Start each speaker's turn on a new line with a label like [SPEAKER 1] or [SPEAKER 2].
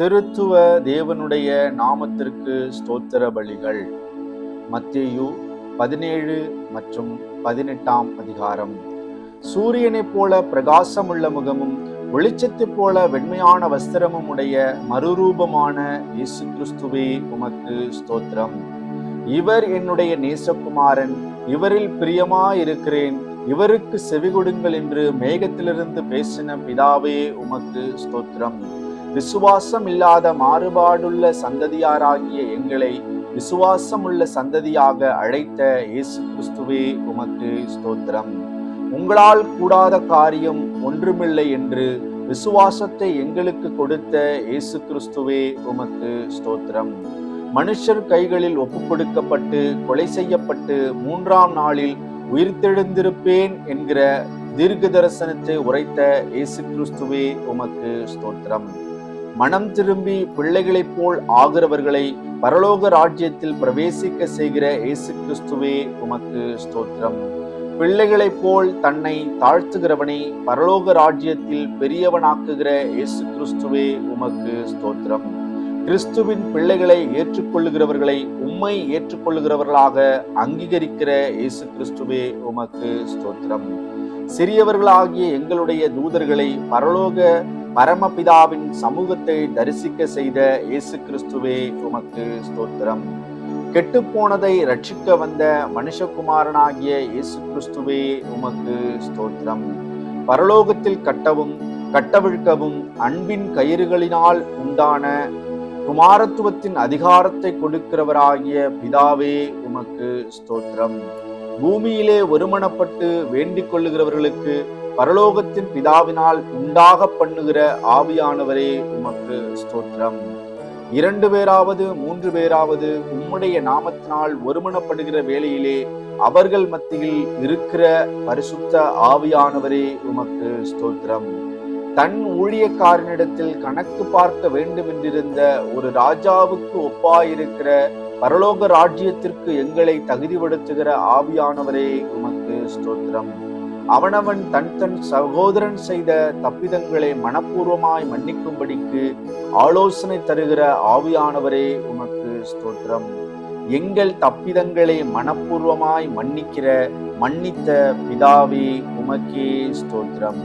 [SPEAKER 1] திருத்துவ தேவனுடைய நாமத்திற்கு ஸ்தோத்திர பலிகள் மத்தியு பதினேழு மற்றும் பதினெட்டாம் அதிகாரம். சூரியனைப் போல பிரகாசமுள்ள முகமும் வெளிச்சத்தைப் போல வெண்மையான வஸ்திரமும் உடைய மறுரூபமான இயேசு கிறிஸ்துவே உமக்கு ஸ்தோத்திரம். இவர் என்னுடைய நேசகுமாரன் இவரில் பிரியமாயிருக்கிறேன் இவருக்கு செவிகொடுங்கள் என்று மேகத்திலிருந்து பேசின பிதாவே உமக்கு ஸ்தோத்திரம். விசுவாசம் இல்லாத மாறுபாடுள்ள சந்ததியாராகிய எங்களை விசுவாசமுள்ள சந்ததியாக அழைத்த இயேசு கிறிஸ்துவே உமக்கு ஸ்தோத்திரம். உங்களால் கூடாத காரியம் ஒன்றுமில்லை என்று விசுவாசத்தை எங்களுக்கு கொடுத்த இயேசு கிறிஸ்துவே உமக்கு ஸ்தோத்திரம். மனுஷர் கைகளில் ஒப்பு கொடுக்கப்பட்டு கொலை செய்யப்பட்டு மூன்றாம் நாளில் உயிர்த்தெழுந்திருப்பேன் என்கிற தீர்க்க தரிசனத்தை உரைத்த இயேசு கிறிஸ்துவே உமக்கு ஸ்தோத்திரம். மனம் திரும்பி பிள்ளைகளைப் போல் ஆகிறவர்களை பரலோக ராஜ்யத்தில் பிரவேசிக்க செய்கிற இயேசு கிறிஸ்துவே உமக்கு ஸ்தோத்திரம். பிள்ளைகளைப் போல் தன்னை தாழ்த்துகிறவனை பரலோக ராஜ்யத்தில் பெரியவனாக்குகிற இயேசு கிறிஸ்துவே உமக்கு ஸ்தோத்திரம். கிறிஸ்துவின் பிள்ளைகளை ஏற்றுக்கொள்ளுகிறவர்களை உம்மை ஏற்றுக்கொள்ளுகிறவர்களாக அங்கீகரிக்கிற இயேசு கிறிஸ்துவே உமக்கு ஸ்தோத்திரம். சிறியவர்களாகிய எங்களுடைய தூதர்களை பரலோக பரமபிதாவின் சமூகத்தை தரிசிக்க செய்த இயேசு கிறிஸ்துவே உமக்கு ஸ்தோத்திரம். கெட்டுப்போனதை ரட்சிக்க வந்த மனுஷகுமாரனாகிய இயேசு கிறிஸ்துவே உமக்கு ஸ்தோத்திரம். பரலோகத்தில் கட்டவும் கட்டவிழ்க்கவும் அன்பின் கயிறுகளினால் உண்டான குமாரத்துவத்தின் அதிகாரத்தை கொடுக்கிறவராகிய பிதாவே உமக்கு ஸ்தோத்திரம். பூமியிலே ஒருமனப்பட்டு வேண்டிக் கொள்ளுகிறவர்களுக்கு பரலோகத்தின் பிதாவினால் உண்டாக பண்ணுகிற ஆவியானவரே உமக்கு ஸ்தோத்திரம். இரண்டு பேராவது மூன்று பேராவது உம்முடைய நாமத்தினால் ஒருமனப்படுகிற வேளையிலே அவர்கள் மத்தியில் இருக்கிற பரிசுத்த ஆவியானவரே உமக்கு ஸ்தோத்திரம். தன் ஊழியக்காரனிடத்தில் கணக்கு பார்க்க வேண்டும் என்றிருந்த ஒரு ராஜாவுக்கு ஒப்பாயிருக்கிற பரலோக ராஜ்யத்திற்கு எங்களை தகுதிப்படுத்துகிற ஆவியானவரே உமக்கு ஸ்தோத்திரம். அவனவன் தன் தன் சகோதரன் செய்த தப்பிதங்களை மனப்பூர்வமாய் மன்னிக்கும்படிக்கு ஆலோசனை தருகிற ஆவியானவரே உமக்கு ஸ்தோத்திரம். எங்கள் தப்பிதங்களை மனப்பூர்வமாய் மன்னிக்கிற மன்னித்த பிதாவே உமக்கே ஸ்தோத்திரம்.